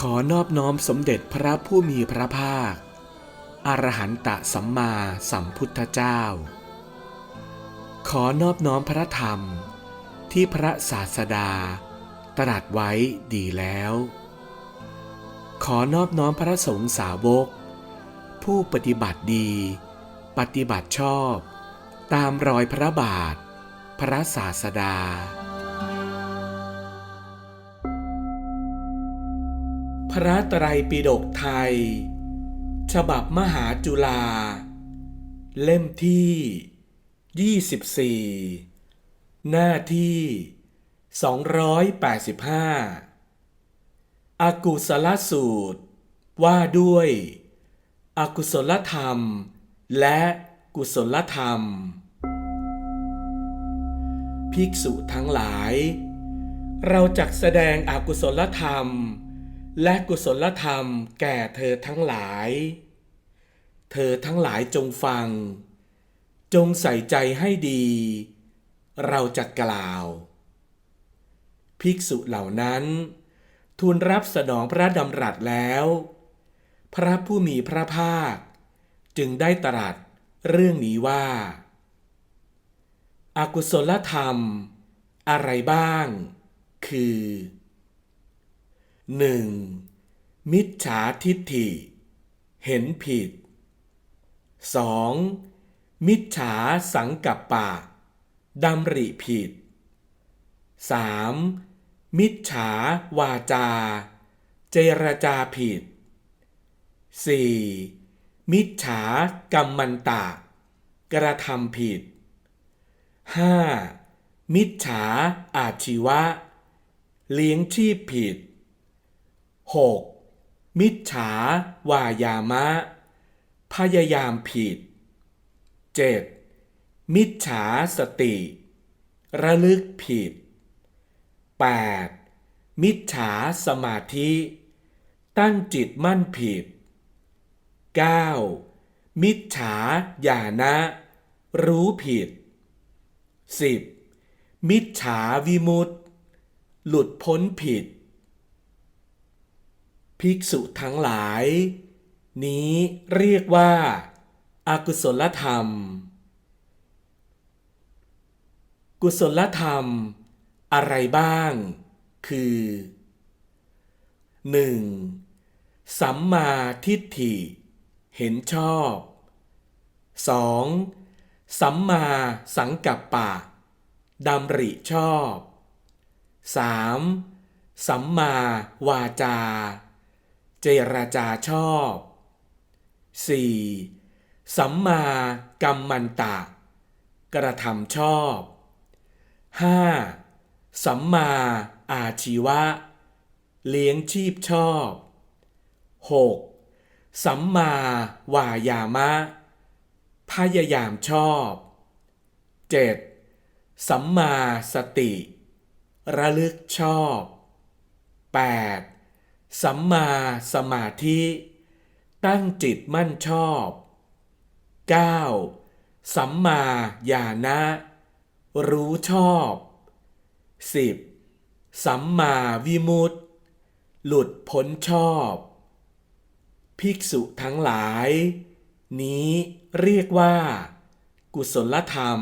ขอนอบน้อมสมเด็จพระผู้มีพระภาค อรหันตสัมมาสัมพุทธเจ้า ขอนอบน้อมพระธรรมที่พระศาสดา ตรัสไว้ดีแล้ว ขอนอบน้อมพระสงฆ์สาวก ผู้ปฏิบัติดี ปฏิบัติชอบ ตามรอยพระบาท พระศาสดา ระไตรปิฎกไทย ฉบับมหาจุฬาเล่มที่ 24 หน้าที่ 285อากุศลสูตร ว่าด้วยอกุศลธรรม และกุศลธรรม ภิกษุทั้งหลาย เราจักแสดงอากุศลธรรม และกุศลธรรมแก่เธอทั้งหลาย เธอทั้งหลายจงฟัง จงใส่ใจให้ดี เราจะกล่าว ภิกษุเหล่านั้น ทูลรับสนองพระดำรัสแล้ว พระผู้มีพระภาค จึงได้ตรัสเรื่องนี้ว่า อากุศลธรรม อะไรบ้าง คือ 1. มิจฉาทิฏฐิ เห็นผิด 2. มิจฉาสังกัปปะดำริผิด 3. มิจฉาวาจา เจรจาผิด 4. มิจฉากรรมันตะ กระทำผิด 5. มิจฉาอาชีวะ เลี้ยงชีพผิด 6. มิจฉาวายามะ พยายามผิด 7. มิจฉาสติ ระลึกผิด 8. มิจฉาสมาธิ ตั้งจิตมั่นผิด 9. มิจฉาญาณะ รู้ผิด 10. มิจฉาวิมุตติ หลุดพ้นผิด ภิกษุทั้งหลาย นี้เรียกว่าอากุศลธรรม กุศลธรรม อะไรบ้าง คือ 1. สัมมาทิฏฐิ เห็นชอบ 2. สัมมาสังกัปปะดำริชอบ 3. สัมมาวาจา เจรจาชอบ 4. สัมมากัมมันตะ กระทำชอบ 5. สัมมาอาชีวะ เลี้ยงชีพชอบ 6. สัมมาวายามะ พยายามชอบ 7. สัมมาสติ ระลึกชอบ 8. สัมมาสมาธิ ตั้งจิตมั่นชอบ 9. สัมมาญาณะ รู้ชอบ 10. สัมมาวิมุตติ หลุดพ้นชอบ ภิกษุทั้งหลาย นี้เรียกว่า กุศลธรรม